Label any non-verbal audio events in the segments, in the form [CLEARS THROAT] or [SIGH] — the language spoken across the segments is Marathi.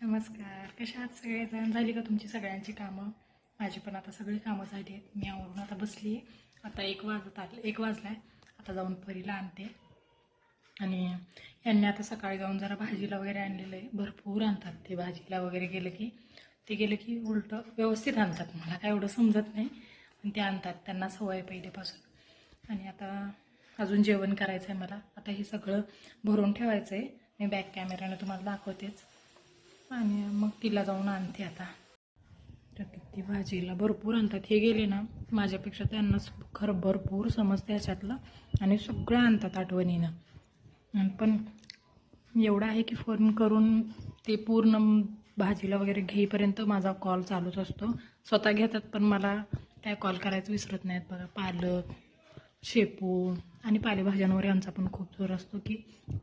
नमस्कार. कशा आहात सगळेजण? झाली का तुमची सगळ्यांची कामं? माझी पण आता सगळी कामं झाली आहेत. मी आवरून आता बसली आहे आता एक वाजत आले एक वाजला आहे आता जाऊन परीला आणते. आणि यांनी आता सकाळी जाऊन जरा भाजीला वगैरे आणलेलं आहे. भरपूर आणतात ते भाजीला वगैरे. गेलं की ते गेलं की उलटं व्यवस्थित आणतात. मला काय एवढं समजत नाही पण ते आणतात. त्यांना सवय पहिल्यापासून. आणि आता अजून जेवण करायचं आहे मला. आता हे सगळं भरून ठेवायचं आहे मी बॅक कॅमेऱ्याने तुम्हाला दाखवतेच. आणि मग तिला जाऊन आणते आता. तर किती भाजीला भरपूर आणतात. हे गेले ना माझ्यापेक्षा त्यांना खरं भरपूर समजते ह्याच्यातलं. आणि सगळं आणतात आठवणीनं. पण एवढं आहे की फोन करून ते पूर्ण भाजीला वगैरे घेईपर्यंत माझा कॉल चालूच असतो. स्वतः घेतात पण मला काय कॉल करायचं विसरत नाहीत बघा. पालक शेपू आणि पालेभाज्यांवर यांचा पण खूप जोर असतो की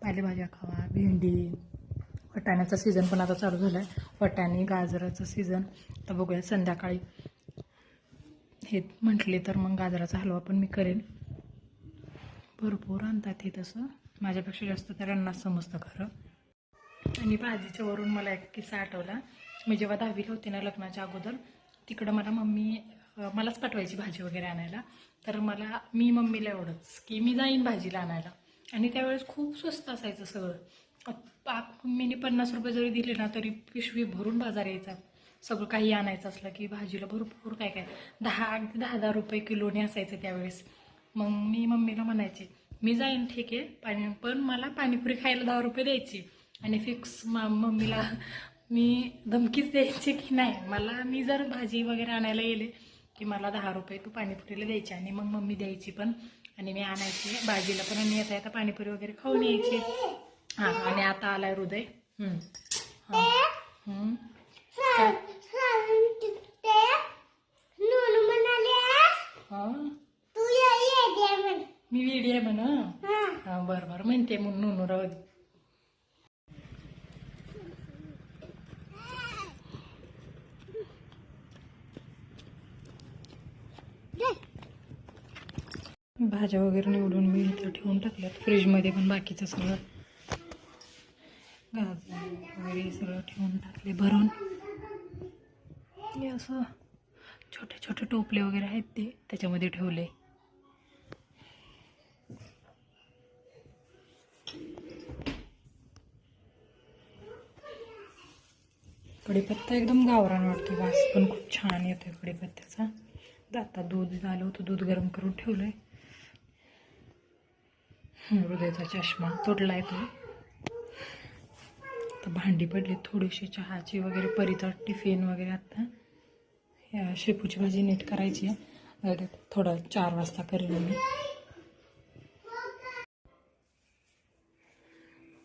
पालेभाज्या खावा भेंडी वटाण्याचा सीझन पण आता चालू झाला आहे वटाणे गाजराचं सीझन तर बघूया संध्याकाळी. हे म्हटले तर मग गाजराचा हलवा पण मी करेन. भरपूर आणतात हे तसं. माझ्यापेक्षा जास्त तर समजतं खरं. आणि भाजीच्या वरून मला एक किस्सा आठवला. मी जेव्हा दहावीला होते ना लग्नाच्या अगोदर तिकडं मला मम्मी मलाच पाठवायची भाजी वगैरे आणायला. तर मला मी मम्मीला एवढंच की मी जाईन भाजीला आणायला. आणि त्यावेळेस खूप स्वस्त असायचं सगळं. मम्मीने पन्नास रुपये जरी दिले ना तरी पिशवी भरून बाजार यायचा. सगळं काही आणायचं असलं की भाजीला भरपूर काय काय. दहा अगदी दहा दहा रुपये किलोने असायचं त्यावेळेस. मग मी मम्मीला म्हणायचे मी जाईन ठीक आहे पाणी पण मला पाणीपुरी खायला दहा रुपये द्यायची. आणि फिक्स मम्मीला मी धमकीच द्यायची की नाही मला मी जर भाजी वगैरे आणायला गेले की मला दहा रुपये तू पाणीपुरीला द्यायची. आणि मग मम्मी द्यायची पण. आणि मी आणायची भाजीला पण आणि येता येता पाणीपुरी वगैरे खाऊन यायची. हां आणि आता आलाय हृदय. हां. मी वेडी आहे म्हण. बर बरं बरं. म्हणते म्हणून नूनू भाज्या वगैरे निवडून मी इथं ठेवून टाकल्यात. फ्रीजमध्ये पण बाकीचं सगळं गाजर वगैरे सगळं ठेवून टाकले भरून. हे असं छोटे छोटे टोपले वगैरे आहेत ते त्याच्यामध्ये ठेवले. कढीपत्ता एकदम गावरान वाटतो वास पण खूप छान येतोय कढीपत्त्याचा. आता दूध झालं होतं दूध गरम करून ठेवलंय. हृदयाचा चष्मा तोडलाय तो. तर भांडी पडली थोडीशी चहाची वगैरे परीचा टिफिन वगैरे आता. या शेपूची भाजी नीट करायची आहे. अरे थोडं चार वाजता करेन मी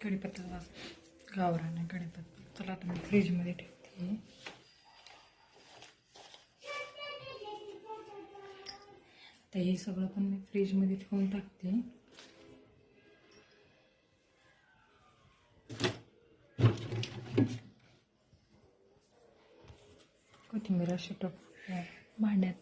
कढीपत्ता वास गावरान आहे कढीपत्ता. चला आता मी फ्रीजमध्ये ठेवते. तर हे सगळं पण मी फ्रीजमध्ये ठेवून टाकते. कोथिंबीर अशी टाक भांड्यात.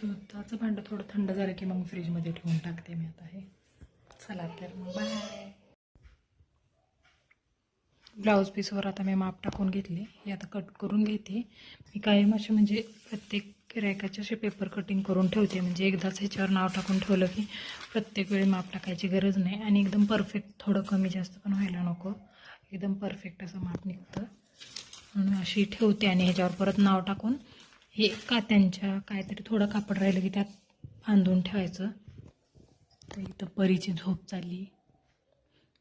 दुधाचं भांडं थोडं थंड झालं की मग फ्रीजमध्ये ठेवून टाकते मी आता हे. चला तर मग बाय. ब्लाऊज पीसवर आता मी माप टाकून घेतले. हे आता कट करून घेते. मी कायम असे म्हणजे प्रत्येक रॅकाचे असे पेपर कटिंग करून ठेवते. म्हणजे एकदाच ह्याच्यावर नाव टाकून ठेवलं की प्रत्येक वेळी माप टाकायची गरज नाही. आणि एकदम परफेक्ट थोडं कमी जास्त पण व्हायला नको. एकदम परफेक्ट असं माप निघतं. म्हणून अशी ठेवते आणि ह्याच्यावर परत नाव टाकून हे कात्यांच्या काहीतरी थोडं कापड राहिलं की त्यात बांधून ठेवायचं. तर इथं परीची झोप चालली.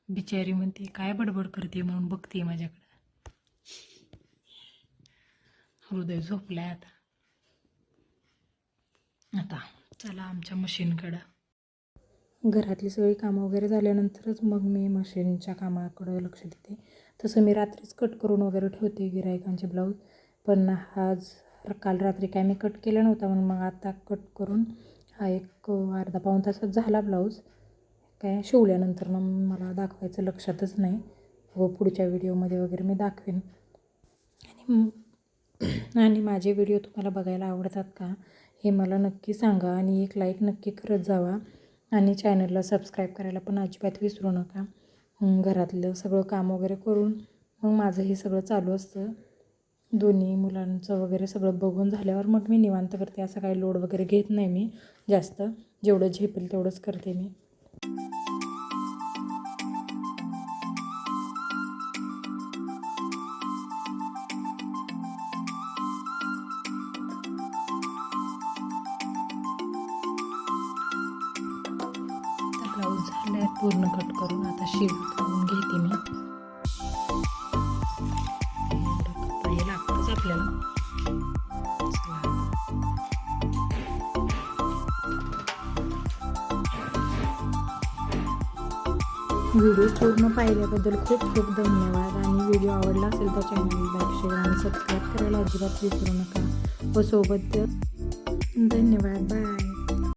बिचारी म्हणते काय बडबड करते म्हणून बघते माझ्याकडे. हृदय झोपलाय आता. आता चला आमच्या मशीनकडं. घरातली सगळी कामं वगैरे झाल्यानंतरच मग मी मशीनच्या कामाकडं लक्ष देते. तसं मी रात्रीच कट करून वगैरे ठेवते गिरायकांचे ब्लाऊज. पण आज काल रात्री काय मी कट केला नव्हता म्हणून मग आता कट करून हा एक अर्धा पाऊण तासात झाला ब्लाऊज. काय शिवल्यानंतर मग मला दाखवायचं लक्षातच नाही. व पुढच्या व्हिडिओमध्ये वगैरे मी दाखवेन. आणि [CLEARS THROAT] आणि माझे व्हिडिओ तुम्हाला बघायला आवडतात का हे मला नक्की सांगा आणि एक लाईक नक्की करत जावा. आणि चॅनलला सबस्क्राईब करायला पण अजिबात विसरू नका. घरातलं सगळं काम वगैरे करून मग माझं हे सगळं चालू असतं. दोन्ही मुलांचं वगैरे सगळं बघून झाल्यावर मग मी निवांत करते. असं काही लोड वगैरे घेत नाही मी जास्त. जेवढं झेपेल तेवढंच करते मी. पूर्ण कट करून आता शिव करून घेते मी. एवढं लागतंच आपल्याला. व्हिडिओ पूर्ण पाहिल्याबद्दल खूप खूप धन्यवाद. आणि व्हिडिओ आवडला असेल तर चॅनल लाईक शेअर आणि सबस्क्राईब करायला अजिबात विसरू नका. व सोबत धन्यवाद. बाय